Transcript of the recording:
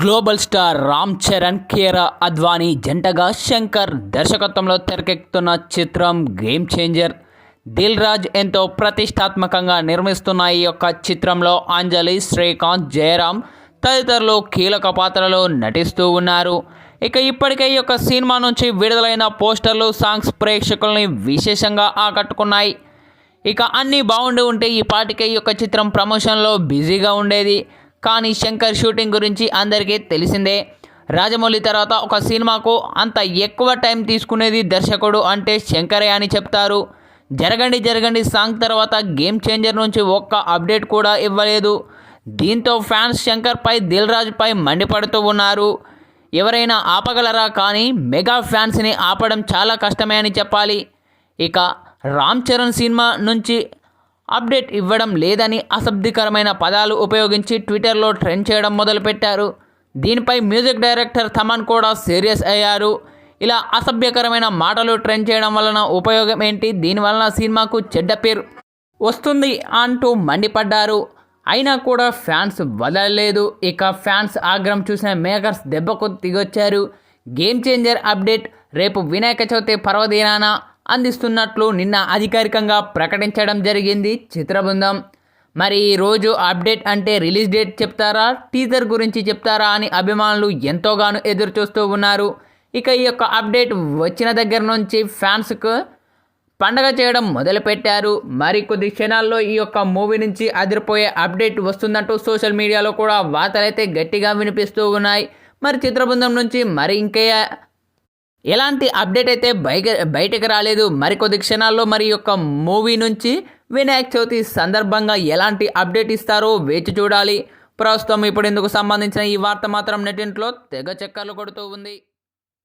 Global star Ram Charan Kiara Advani జంటగా శంకర్ దర్శకత్వంలో తెరకెక్కుతున్న చిత్రం గేమ్ చేంజర్ దిల్ రాజ్ ఎంతో ప్రతిష్టాత్మకంగా నిర్మిస్తున్న ఈ యొక్క చిత్రంలో అంజలి శ్రీకాంత్ జయరాం తదితరులు కీలక పాత్రలో నటిస్తూ ఉన్నారు. ఇక ఇప్పటికే ఈ యొక్క సినిమా నుంచి విడుదలైన పోస్టర్లు సాంగ్స్ ప్రేక్షకుల్ని విశేషంగా ఆకట్టుకున్నాయి. ఇక అన్నీ బాగుండి ఉంటే ఈ పాటికే ఈ యొక్క చిత్రం ప్రమోషన్లో బిజీగా ఉండేది. కానీ శంకర్ షూటింగ్ గురించి అందరికీ తెలిసిందే. రాజమౌళి తర్వాత ఒక సినిమాకు అంత ఎక్కువ టైం తీసుకునేది దర్శకుడు అంటే శంకరే అని చెప్తారు. జరగండి జరగండి సాంగ్ తర్వాత గేమ్ చేంజర్ నుంచి ఒక్క అప్డేట్ కూడా ఇవ్వలేదు. దీంతో ఫ్యాన్స్ శంకర్పై దిల్ రాజుపై మండిపడుతూ ఉన్నారు. ఎవరైనా ఆపగలరా కానీ మెగా ఫ్యాన్స్ని ఆపడం చాలా కష్టమే అని చెప్పాలి. ఇక రామ్ చరణ్ సినిమా నుంచి అప్డేట్ ఇవ్వడం లేదని అసభ్యకరమైన పదాలు ఉపయోగించి ట్విట్టర్లో ట్రెండ్ చేయడం మొదలుపెట్టారు. దీనిపై మ్యూజిక్ డైరెక్టర్ థమన్ కూడా సీరియస్ అయ్యారు. ఇలా అసభ్యకరమైన మాటలు ట్రెండ్ చేయడం వలన ఉపయోగం ఏంటి? దీనివలన సినిమాకు చెడ్డ పేరు వస్తుంది అంటూ మండిపడ్డారు. అయినా కూడా ఫ్యాన్స్ వదలలేదు. ఇక ఫ్యాన్స్ ఆగ్రహం చూసిన మేకర్స్ దెబ్బకు దిగొచ్చారు. గేమ్ చేంజర్ అప్డేట్ రేపు వినాయక చవితి పర్వదినాన అందిస్తున్నట్లు నిన్న అధికారికంగా ప్రకటించడం జరిగింది. చిత్రబృందం మరి ఈ రోజు అప్డేట్ అంటే రిలీజ్ డేట్ చెప్తారా? టీజర్ గురించి చెప్తారా? అని అభిమానులు ఎంతోగానో ఎదురు చూస్తూ ఉన్నారు. ఇక ఈ యొక్క అప్డేట్ వచ్చిన దగ్గర నుంచి ఫ్యాన్స్కు పండగ చేయడం మొదలుపెట్టారు. మరి కొద్ది క్షణాల్లో ఈ యొక్క మూవీ నుంచి అదిరిపోయే అప్డేట్ వస్తుందంటూ సోషల్ మీడియాలో కూడా వార్తలైతే గట్టిగా వినిపిస్తూ ఉన్నాయి. మరి చిత్రబృందం నుంచి మరి ఇంకే ఎలాంటి అప్డేట్ అయితే బయట బయటకు రాలేదు మరికొద్ది క్షణాల్లో మరి యొక్క మూవీ నుంచి వినాయక చవితి సందర్భంగా ఎలాంటి అప్డేట్ ఇస్తారో వేచి చూడాలి. ప్రస్తుతం ఇప్పుడు ఇందుకు సంబంధించిన ఈ వార్త మాత్రం నెటింట్లో తెగ చక్కర్లు కొడుతూ ఉంది.